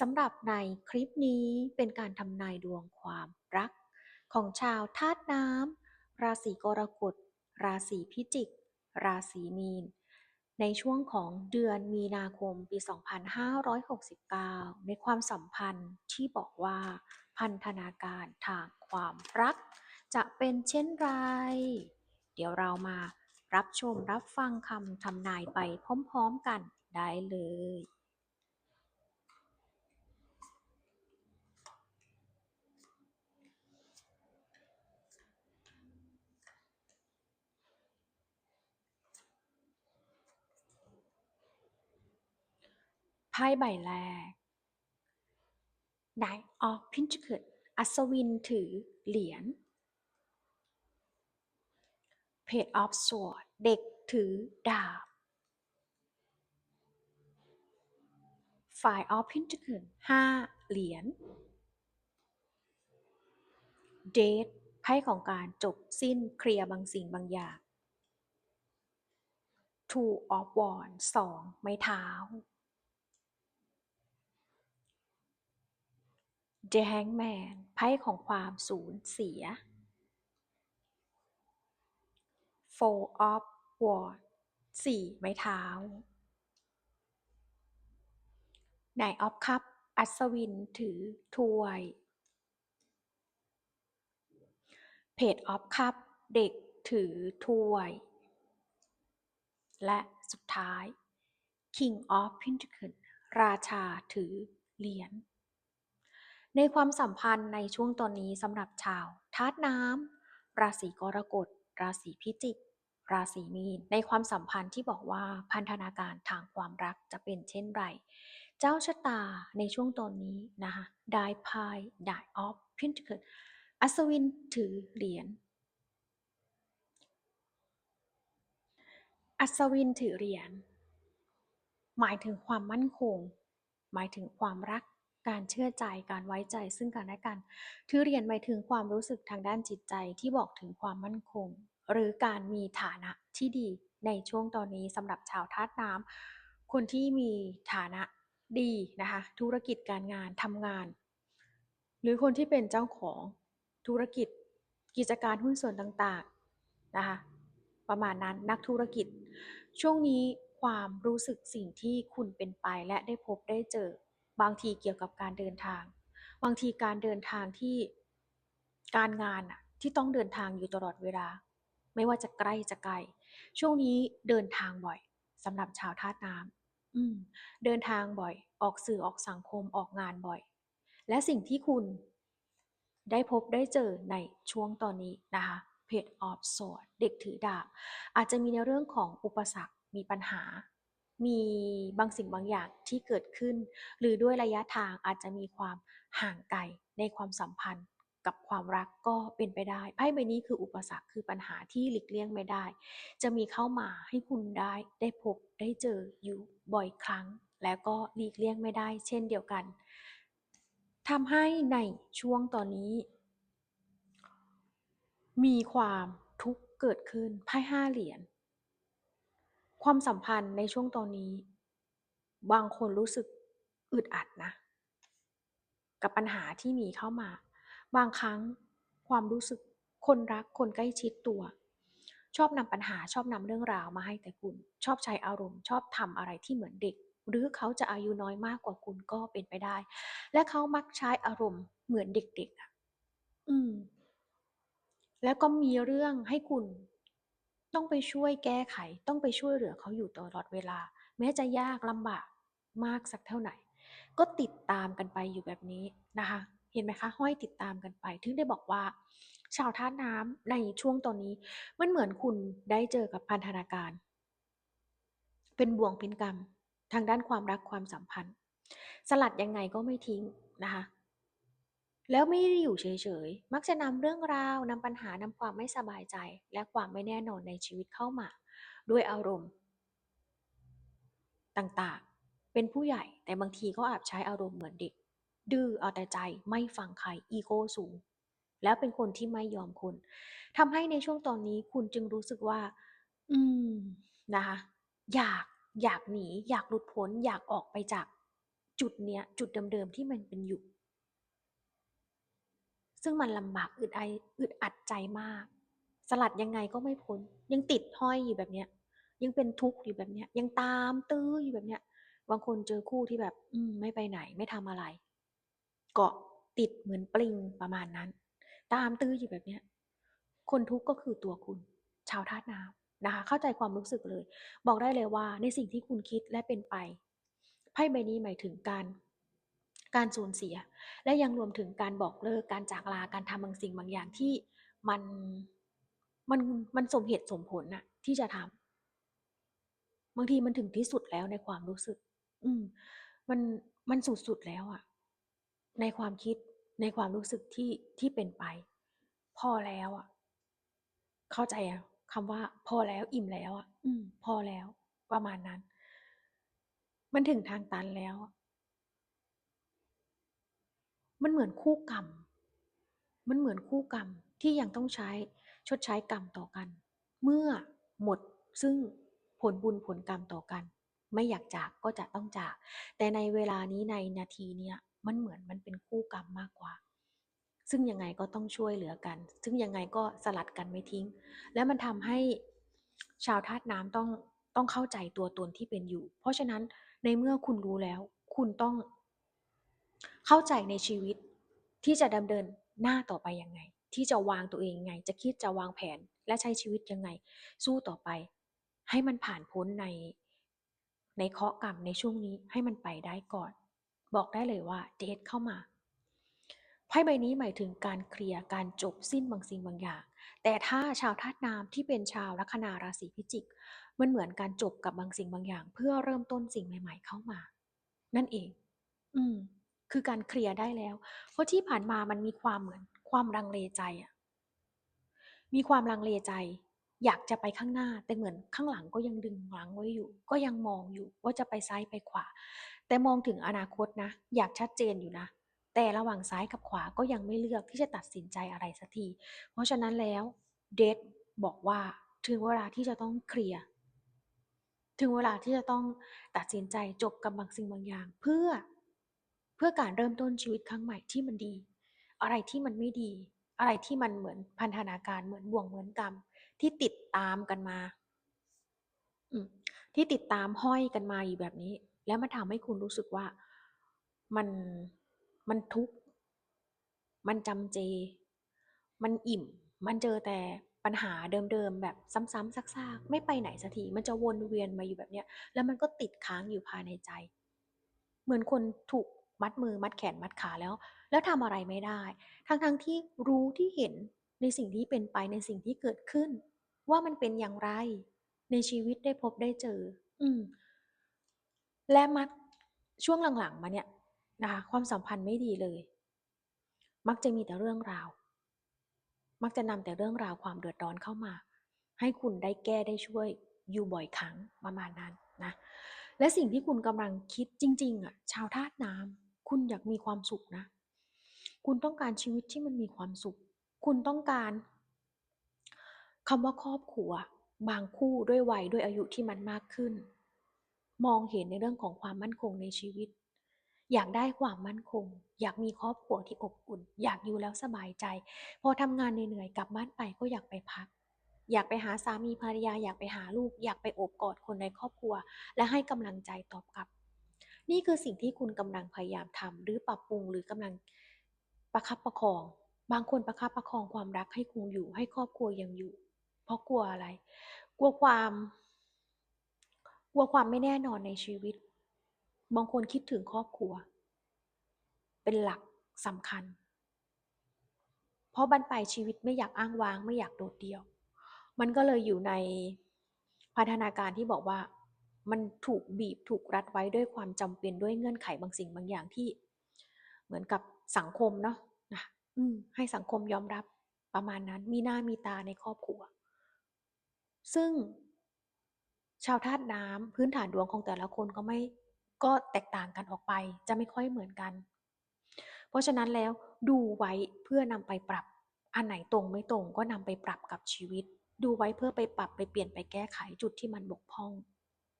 สำหรับในคลิปนี้เป็นการทำนายดวงความรัก ของชาวธาตุน้ำราศีกรกฎ ราศีพิจิก ราศีมีน ในช่วงของเดือนมีนาคมปี 2569 ในความสัมพันธ์ที่บอกว่าพันธนาการทางความรัก จะเป็นเช่นไร เดี๋ยวเรามารับชมรับฟังคำทำนายไปพร้อมๆกันได้เลย พ่ใบแรก Nine of Pentacles อัศวินถือเหรียญ Page of Swords เด็กถือดาบ Five of Pentacles ห้าเหรียญ Date ไพ่ของการจบสิ้นเคลียร์บางสิ่งบางอย่าง Two of Wands สองไม้เท้า The Hangman ไพ่ของความสูญเสีย Four of Wands สี่ไม้เท้า Nine of Cup อัศวินถือถ้วย Page of Cup เด็กถือถ้วย และสุดท้าย King of Pentacles ราชาถือเหรียญ ในความสัมพันธ์ในช่วงตอนนี้สำหรับชาวธาตุน้ำราศีกรกฎ ราศีพิจิก ราศีมีน ในความสัมพันธ์ที่บอกว่าพันธนาการทางความรักจะเป็นเช่นไร เจ้าชะตาในช่วงตอนนี้นะคะได้ไพ่ Die of Pentacles อัศวินถือเหรียญอัศวินถือเหรียญหมายถึงความมั่นคง หมายถึงความรัก การเชื่อใจการไว้ใจซึ่งกันและกันถือเรียญหมายถึงความรู้สึกทางด้านจิตใจที่บอกถึงความมั่นคง หรือการมีฐานะที่ดีในช่วงตอนนี้สำหรับชาวธาตุน้ำคนที่มีฐานะดีนะคะธุรกิจการงานทำงาน หรือคนที่เป็นเจ้าของธุรกิจกิจการหุ้นส่วนต่างๆนะคะประมาณนั้นนักธุรกิจ ช่วงนี้ความรู้สึกสิ่งที่คุณเป็นไปและได้พบได้เจอ บางทีเกี่ยวกับการเดินทาง บางทีการเดินทางที่การงานอะที่ต้องเดินทางอยู่ตลอดเวลา ไม่ว่าจะใกล้จะไกล ช่วงนี้เดินทางบ่อยสำหรับชาวธาตุน้ำเดินทางบ่อย ออกสื่อออกสังคมออกงานบ่อย และสิ่งที่คุณได้พบได้เจอในช่วงตอนนี้นะคะ Page of Swords เด็กถือดาบอาจจะมีในเรื่องของอุปสรรคมีปัญหา มีบางสิ่งบางอย่างที่เกิดขึ้น หรือด้วยระยะทางอาจจะมีความห่างไกลในความสัมพันธ์กับความรักก็เป็นไปได้ไพ่ใบนี้คืออุปสรรคคือปัญหาที่หลีกเลี่ยงไม่ได้ จะมีเข้ามาให้คุณได้ได้พบได้เจออยู่บ่อยครั้ง แล้วก็หลีกเลี่ยงไม่ได้ เช่นเดียวกันทำให้ในช่วงตอนนี้ มีความทุกข์เกิดขึ้นไพ่ห้าเหรียญ ความสัมพันธ์ในช่วงตอนนี้ บางคนรู้สึกอึดอัดนะ กับปัญหาที่มีเข้ามา บางครั้งความรู้สึกคนรักคนใกล้ชิดตัว ชอบนำปัญหาชอบนำเรื่องราวมาให้แต่คุณ ชอบใช้อารมณ์ ชอบทำอะไรที่เหมือนเด็ก หรือเขาจะอายุน้อยมากกว่าคุณก็เป็นไปได้ และเขามักใช้อารมณ์เหมือนเด็กๆอืม แล้วก็มีเรื่องให้คุณ ต้องไปช่วยแก้ไข ต้องไปช่วยเหลือเขาอยู่ตลอดเวลา แม้จะยากลำบากมากสักเท่าไหร่ ก็ติดตามกันไปอยู่แบบนี้นะคะ เห็นไหมคะ ห้อยติดตามกันไป ถึงได้บอกว่า ชาวธาน้ำในช่วงตอนนี้ มันเหมือนคุณได้เจอกับพันธนาการ เป็นบ่วงเป็นกรรม ทางด้านความรักความสัมพันธ์ สลัดยังไงก็ไม่ทิ้งนะคะ แล้วไม่ได้อยู่เฉยๆ มักจะนำเรื่องราว นำปัญหานำความไม่สบายใจ และความไม่แน่นอนในชีวิตเข้ามา ด้วยอารมณ์ ต่างๆ เป็นผู้ใหญ่แต่บางทีก็อาจใช้อารมณ์เหมือนเด็ก ดื้อเอาแต่ใจไม่ฟังใครอีโก้สูง แล้วเป็นคนที่ไม่ยอมคนทำให้ในช่วงตอนนี้คุณจึงรู้สึกว่า อืมนะคะ อยากอยากหนี อยากหลุดพ้น อยากออกไปจากจุดเนี้ย จุดเดิมๆที่มันเป็นอยู่ ซึ่งมันลำบากอึดไออึดอัดใจมาก สลัดยังไงก็ไม่พ้น ยังติดห้อยอยู่แบบเนี้ย ยังเป็นทุกข์อยู่แบบเนี้ย ยังตามตื้ออยู่แบบเนี้ย บางคนเจอคู่ที่แบบ อืมไม่ไปไหนไม่ทำอะไร เกาะติดเหมือนปลิงประมาณนั้น ตามตื้ออยู่แบบเนี้ย คนทุกข์ก็คือตัวคุณ ชาวธาตุน้ำนะคะ เข้าใจความรู้สึกเลย บอกได้เลยว่าในสิ่งที่คุณคิดและเป็นไปไพ่ใบนี้หมายถึงการ การสูญเสีย และยังรวมถึงการบอกเลิกการจากลาการทำบางสิ่งบางอย่างที่มันมันมันสมเหตุสมผลน่ะ ที่จะทำบางทีมันถึงที่สุดแล้วในความรู้สึก อืม มันมันสุดๆแล้วอะในความคิดในความรู้สึกที่ที่เป็นไป พอแล้วอะเข้าใจอะคำว่า พอแล้วอิ่มแล้วอะอืม พอแล้ว ประมาณนั้น มันถึงทางตันแล้ว มันเหมือนคู่กรรม มันเหมือนคู่กรรมที่ยังต้องใช้ชดใช้กรรมต่อกัน เมื่อหมดซึ่งผลบุญผลกรรมต่อกัน ไม่อยากจากก็จะต้องจาก แต่ในเวลานี้ในนาทีเนี้ยมันเหมือนมันเป็นคู่กรรมมากกว่า ซึ่งยังไงก็ต้องช่วยเหลือกัน ซึ่งยังไงก็สลัดกันไม่ทิ้ง และมันทำให้ชาวธาตุน้ำต้องต้องเข้าใจตัวตนที่เป็นอยู่ เพราะฉะนั้นในเมื่อคุณรู้แล้ว คุณต้อง เข้าใจในชีวิตที่จะดำเนินหน้าต่อไปยังไง ที่จะวางตัวเองยังไง จะคิดจะวางแผนและใช้ชีวิตยังไง สู้ต่อไป ให้มันผ่านพ้นในในเคาะกรรมในช่วงนี้ให้มันไปได้ก่อน บอกได้เลยว่าเดทเข้ามาไพ่ใบนี้หมายถึงการเคลียร์การจบสิ้นบางสิ่งบางอย่าง แต่ถ้าชาวธาตุน้ำที่เป็นชาวลัคนาราศีพิจิก มันเหมือนการจบกับบางสิ่งบางอย่าง เพื่อเริ่มต้นสิ่งใหม่ ๆ เข้ามา นั่นเอง อืม คือการเคลียร์ได้แล้ว เพราะที่ผ่านมามันมีความเหมือนความลังเลใจอะมีความลังเลใจ อยากจะไปข้างหน้า แต่เหมือนข้างหลังก็ยังดึงรั้งไว้อยู่ ก็ยังมองอยู่ว่าจะไปซ้ายไปขวา แต่มองถึงอนาคตนะ อยากชัดเจนอยู่นะ แต่ระหว่างซ้ายกับขวาก็ยังไม่เลือกที่จะตัดสินใจอะไรสักที เพราะฉะนั้นแล้วเดทบอกว่าถึงเวลาที่จะต้องเคลียร์ถึงเวลาที่จะต้องตัดสินใจจบกับบางสิ่งบางอย่าง เพื่อ เพื่อการเริ่มต้นชีวิตครั้งใหม่ที่มันดี อะไรที่มันไม่ดี อะไรที่มันเหมือนพันธนาการเหมือนบ่วงเหมือนกรรม ที่ติดตามกันมาอืที่ติดตามห้อยกันมาอยู่แบบนี้ แล้วมันทำให้คุณรู้สึกว่ามันมันทุกข์มันจำเจ มันอิ่ม มันเจอแต่ปัญหาเดิมๆแบบซ้ำๆซากๆ ไม่ไปไหนสักทีมันจะวนเวียนมาอยู่แบบเนี้ย แล้วมันก็ติดค้างอยู่ภายในใจ เหมือนคนถูก มัดมือมัดแขนมัดขาแล้ว แล้วทำอะไรไม่ได้ ทั้งๆที่รู้ที่เห็นในสิ่งที่เป็นไปในสิ่งที่เกิดขึ้น ว่ามันเป็นอย่างไร ในชีวิตได้พบได้เจอ อืม และมักช่วงหลังๆมาเนี่ยนะคะความสัมพันธ์ไม่ดีเลย มักจะมีแต่เรื่องราว มักจะนำแต่เรื่องราวความเดือดร้อนเข้ามา ให้คุณได้แก้ได้ช่วยอยู่บ่อยครั้งประมาณนั้นนะและสิ่งที่คุณกำลังคิดจริง ๆอะชาวธาตุน้ำ คุณอยากมีความสุขนะ คุณต้องการชีวิตที่มันมีความสุข คุณต้องการคำว่าครอบครัว บางคู่ด้วยวัยด้วยอายุที่มันมากขึ้น มองเห็นในเรื่องของความมั่นคงในชีวิต อยากได้ความมั่นคง อยากมีครอบครัวที่อบอุ่น อยากอยู่แล้วสบายใจ พอทำงานเหนื่อยๆกลับบ้านไปก็อยากไปพัก อยากไปหาสามีภรรยา อยากไปหาลูก อยากไปโอบกอดคนในครอบครัว และให้กำลังใจตอบกลับ นี่คือสิ่งที่คุณกำลังพยายามทำหรือปรับปรุงหรือกำลังประคับประคอง บางคนประคับประคองความรักให้คงอยู่ ให้ครอบครัวยังอยู่ เพราะกลัวอะไร กลัวความ กลัวความไม่แน่นอนในชีวิต บางคนคิดถึงครอบครัว เป็นหลักสำคัญ เพราะบันปลายชีวิตไม่อยากอ้างว้าง ไม่อยากโดดเดี่ยว มันก็เลยอยู่ในพันธนาการที่บอกว่า มันถูกบีบถูกรัดไว้ด้วยความจำเป็นด้วยเงื่อนไขบางสิ่งบางอย่างที่ เหมือนกับสังคมเนาะนะอืให้สังคมยอมรับประมาณนั้นมีหน้ามีตาในครอบครัว ซึ่งชาวธาตุน้ำพื้นฐานดวงของแต่ละคนก็ไม่ก็แตกต่างกันออกไป จะไม่ค่อยเหมือนกัน เพราะฉะนั้นแล้วดูไว้เพื่อนำไปปรับ อันไหนตรงไม่ตรงก็นำไปปรับกับชีวิต ดูไว้เพื่อไปปรับไปเปลี่ยนไปแก้ไขจุดที่มันบกพร่อง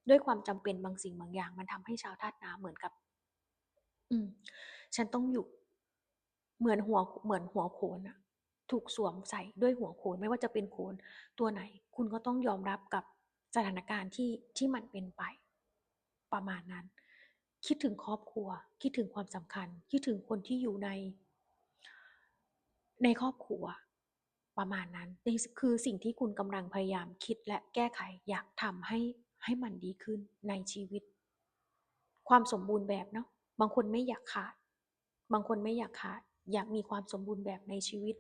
ด้วยความจำเป็นบางสิ่งบางอย่าง มันทำให้ชาวธาตุน้ำเหมือนกับ อืม ฉันต้องอยู่ เหมือนหัวเหมือนหัวโขนอะถูกสวมใส่ด้วยหัวโขนไม่ว่าจะเป็นโขนตัวไหน คุณก็ต้องยอมรับกับสถานการณ์ที่ที่มันเป็นไป ประมาณนั้น คิดถึงครอบครัว คิดถึงความสำคัญ คิดถึงคนที่อยู่ใน ในครอบครัว ประมาณนั้นนี่คือสิ่งที่คุณกำลังพยายามคิดและแก้ไขอยากทำให้ ให้มันดีขึ้นในชีวิต ความสมบูรณ์แบบเนาะบางคนไม่อยากขาด บางคนไม่อยากขาด อยากมีความสมบูรณ์แบบในชีวิต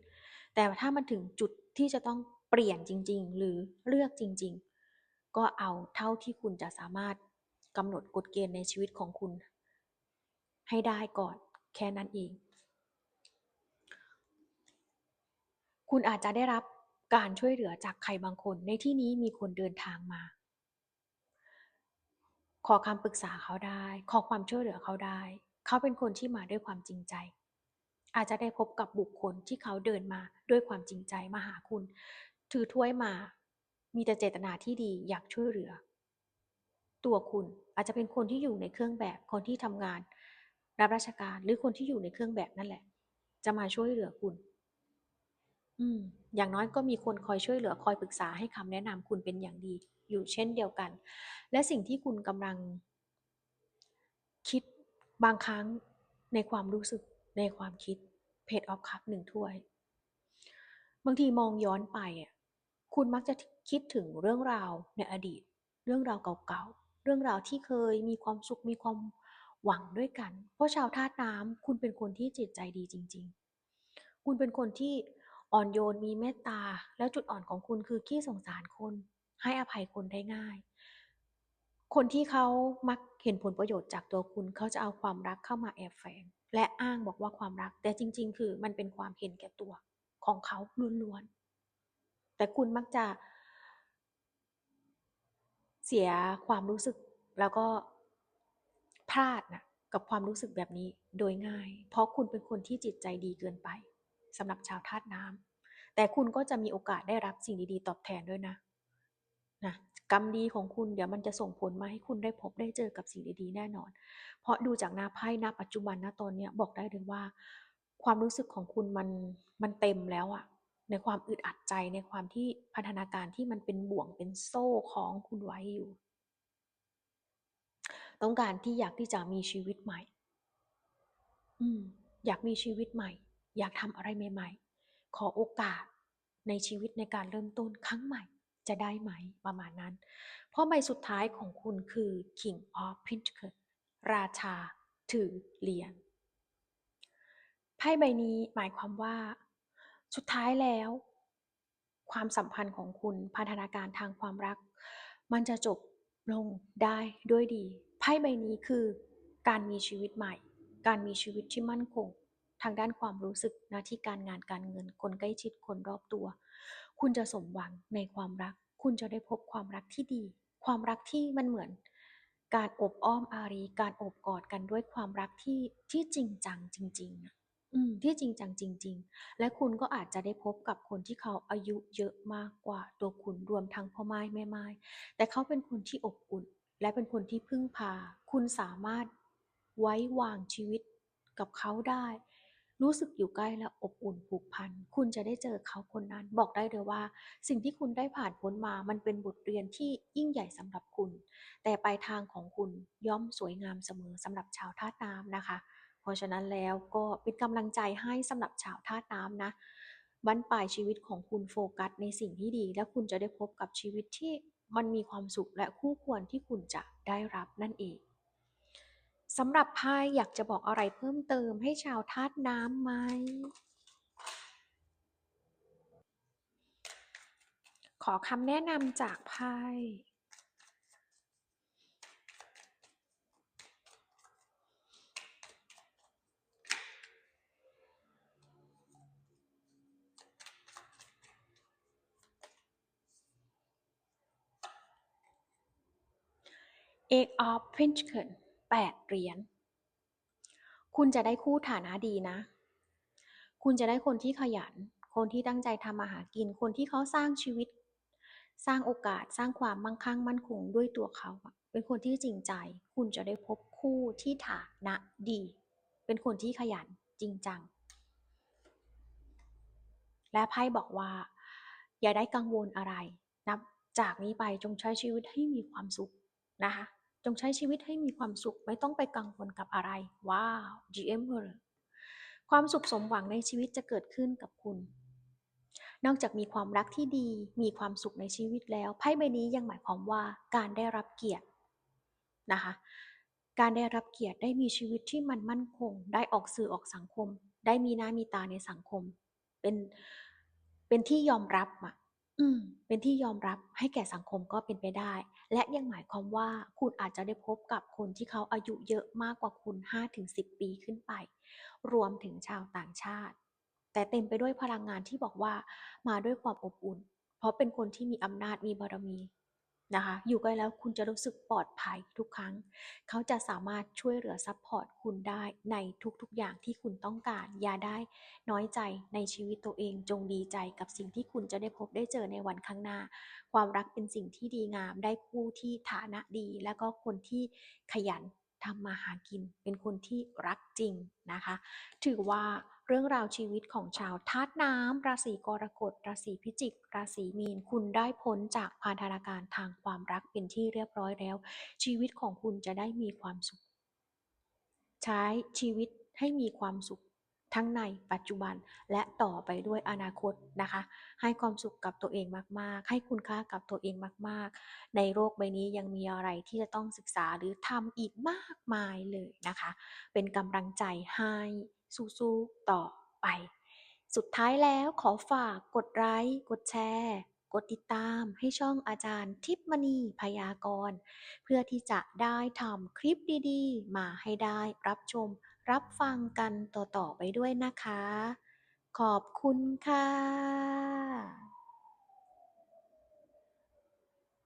แต่ถ้ามันถึงจุดที่จะต้องเปลี่ยนจริง ๆ หรือเลือกจริง ๆ ก็เอาเท่าที่คุณจะสามารถกำหนดกฎเกณฑ์ในชีวิตของคุณ ให้ได้ก่อนแค่นั้นเอง คุณอาจจะได้รับการช่วยเหลือจากใครบางคน ในที่นี้มีคนเดินทางมา ขอคำปรึกษาเขาได้ ขอความช่วยเหลือเขาได้ เขาเป็นคนที่มาด้วยความจริงใจ อาจจะได้พบกับบุคคลที่เขาเดินมาด้วยความจริงใจมาหาคุณ ถือถ้วยมา มีแต่เจตนาที่ดีอยากช่วยเหลือ ตัวคุณอาจจะเป็นคนที่อยู่ในเครื่องแบบคนที่ทำงาน รับราชการหรือคนที่อยู่ในเครื่องแบบนั่นแหละ จะมาช่วยเหลือคุณ อืม อย่างน้อยก็มีคนคอยช่วยเหลือ คอยปรึกษาให้คำแนะนำคุณเป็นอย่างดี อยู่เช่นเดียวกัน และสิ่งที่คุณกำลัง คิดบางครั้งในความรู้สึกในความคิด Page of Cups 1ถ้วย บางทีมองย้อนไปอะคุณมักจะคิดถึงเรื่องราวในอดีต เรื่องราวเก่าๆ เรื่องราวที่เคยมีความสุขมีความหวังด้วยกัน เพราะชาวธาตุน้ำคุณเป็นคนที่จิตใจดีจริง ๆ คุณเป็นคนที่อ่อนโยนมีเมตตา แล้วจุดอ่อนของคุณคือขี้สงสารคน ให้อภัยคนได้ง่าย คนที่เขามักเห็นผลประโยชน์จากตัวคุณเขาจะเอาความรักเข้ามาแอบแฝง และอ้างบอกว่าความรัก แต่จริง ๆ คือมันเป็นความเห็นแก่ตัวของเขาล้วนๆ แต่คุณมักจะ เสียความรู้สึกแล้วก็พลาดน่ะกับความรู้สึกแบบนี้โดยง่าย เพราะคุณเป็นคนที่จิตใจดีเกินไปสำหรับชาวธาตุน้ำแต่คุณก็จะมีโอกาสได้รับสิ่งดีๆ ตอบแทนด้วยนะ นะกรรมดีของคุณเดี๋ยวมันจะส่งผลมาให้คุณได้พบได้เจอกับสิ่งดีๆแน่นอน เพราะดูจากหน้าไพ่ณปัจจุบันณตอนเนี้ยบอกได้เลยว่า ความรู้สึกของคุณมันมันเต็มแล้วอะในความอึดอัดใจในความที่พันธนาการที่มันเป็นบ่วงเป็นโซ่คล้องคุณไว้อยู่ ต้องการที่อยากที่จะมีชีวิตใหม่ อืม อยากมีชีวิตใหม่ อยากทำอะไรใหม่ ๆ ขอโอกาสในชีวิตในการเริ่มต้นครั้งใหม่ จะได้ไหม?ประมาณนั้น เพราะใบสุดท้ายของคุณคือ King of Pentacles ราชาถือเหรียญไพ่ใบนี้หมายความว่า สุดท้ายแล้ว ความสัมพันธ์ของคุณพันธนาการทางความรัก มันจะจบลงได้ด้วยดีไพ่ใบนี้คือ การมีชีวิตใหม่ การมีชีวิตที่มั่นคง ทางด้านความรู้สึกหน้าที่การงานการเงินคนใกล้ชิดคนรอบตัว คุณจะสมหวังในความรัก คุณจะได้พบความรักที่ดี ความรักที่มันเหมือน การอบอ้อมอารี การอบกอดกันด้วยความรักที่ที่จริงจังจริง ๆอืมที่จริงจังจริง ๆ และคุณก็อาจจะได้พบกับคนที่เขาอายุเยอะมากกว่าตัวคุณรวมทั้งพ่อไม่ายแม่ไม่ายแต่เขาเป็นคนที่อบอุ่น และเป็นคนที่พึ่งพา คุณสามารถไว้วางชีวิตกับเขาได้ รู้สึกอยู่ใกล้และอบอุ่นผูกพัน คุณจะได้เจอเขาคนนั้น บอกได้เลยว่า สิ่งที่คุณได้ผ่านพ้นมา มันเป็นบทเรียนที่ยิ่งใหญ่สำหรับคุณ แต่ปลายทางของคุณย่อมสวยงามเสมอสำหรับชาวธาตุน้ำนะคะ เพราะฉะนั้นแล้วก็เป็นกำลังใจให้สำหรับชาวธาตุน้ำนะบั้นปลายชีวิตของคุณโฟกัสในสิ่งที่ดี และคุณจะได้พบกับชีวิตที่มันมีความสุขและคู่ควรที่คุณจะได้รับนั่นเอง สำหรับไพ่อยากจะบอกอะไรเพิ่มเติมให้ชาวธาตุน้ำไหม ขอคำแนะนำจากไพ่เอกออฟพินช์เคิล หรียญ คุณจะได้คู่ฐานะดีนะ คุณจะได้คนที่ขยัน คนที่ตั้งใจทำมาหากิน คนที่เขาสร้างชีวิต สร้างโอกาส สร้างความมั่งคั่งมั่นคงด้วยตัวเขา เป็นคนที่จริงใจ คุณจะได้พบคู่ที่ฐานะดี เป็นคนที่ขยันจริงจัง และไพ่บอกว่า อย่าได้กังวลอะไร นับจากนี้ไปจงใช้ชีวิตให้มีความสุขนะคะ จงใช้ชีวิตให้มีความสุขไม่ต้องไปกังวลกับอะไร ว้าว GM เลยความสุขสมหวังในชีวิตจะเกิดขึ้นกับคุณ นอกจากมีความรักที่ดี มีความสุขในชีวิตแล้ว ไพ่ใบนี้ยังหมายความว่าการได้รับเกียรตินะคะ การได้รับเกียรติได้มีชีวิตที่มันมั่นคง ได้ออกสื่อออกสังคม ได้มีหน้ามีตาในสังคม เป็น เป็นที่ยอมรับอะ อืม เป็นที่ยอมรับให้แก่สังคมก็เป็นไปได้ และยังหมายความว่าคุณอาจจะได้พบกับคนที่เขาอายุเยอะมากกว่าคุณ 5-10 ปีขึ้นไป รวมถึงชาวต่างชาติ แต่เต็มไปด้วยพลังงานที่บอกว่ามาด้วยความอบอุ่น เพราะเป็นคนที่มีอำนาจมีบารมี นะคะ อยู่ใกล้แล้วคุณจะรู้สึกปลอดภัยทุกครั้ง เขาจะสามารถช่วยเหลือซัพพอร์ตคุณได้ในทุกๆอย่างที่คุณต้องการ อย่าได้น้อยใจในชีวิตตัวเอง จงดีใจกับสิ่งที่คุณจะได้พบได้เจอในวันข้างหน้า ความรักเป็นสิ่งที่ดีงาม ได้คู่ที่ฐานะดี และก็คนที่ขยันทำมาหากิน เป็นคนที่รักจริงนะคะ ถือว่า เรื่องราวชีวิตของชาวธาตุน้ำ ราศีกรกฎ ราศีพิจิก ราศีมีน คุณได้พ้นจากพันธนาการทางความรักเป็นที่เรียบร้อยแล้ว ชีวิตของคุณจะได้มีความสุข ใช้ชีวิตให้มีความสุข ทั้งในปัจจุบันและต่อไปด้วยอนาคตนะคะ ให้ความสุขกับตัวเองมากๆ ให้คุณค่ากับตัวเองมาก ๆ ในโลกใบนี้ยังมีอะไรที่จะต้องศึกษาหรือทำอีกมากมายเลยนะคะ เป็นกำลังใจให้ สู้ๆต่อไป สุดท้ายแล้วขอฝากกดไลค์กดแชร์กดติดตามให้ช่องอาจารย์ทิพมณีพยากรณ์ เพื่อที่จะได้ทำคลิปดีๆ มาให้ได้รับชม รับฟังกันต่อๆไปด้วยนะคะ ขอบคุณค่ะ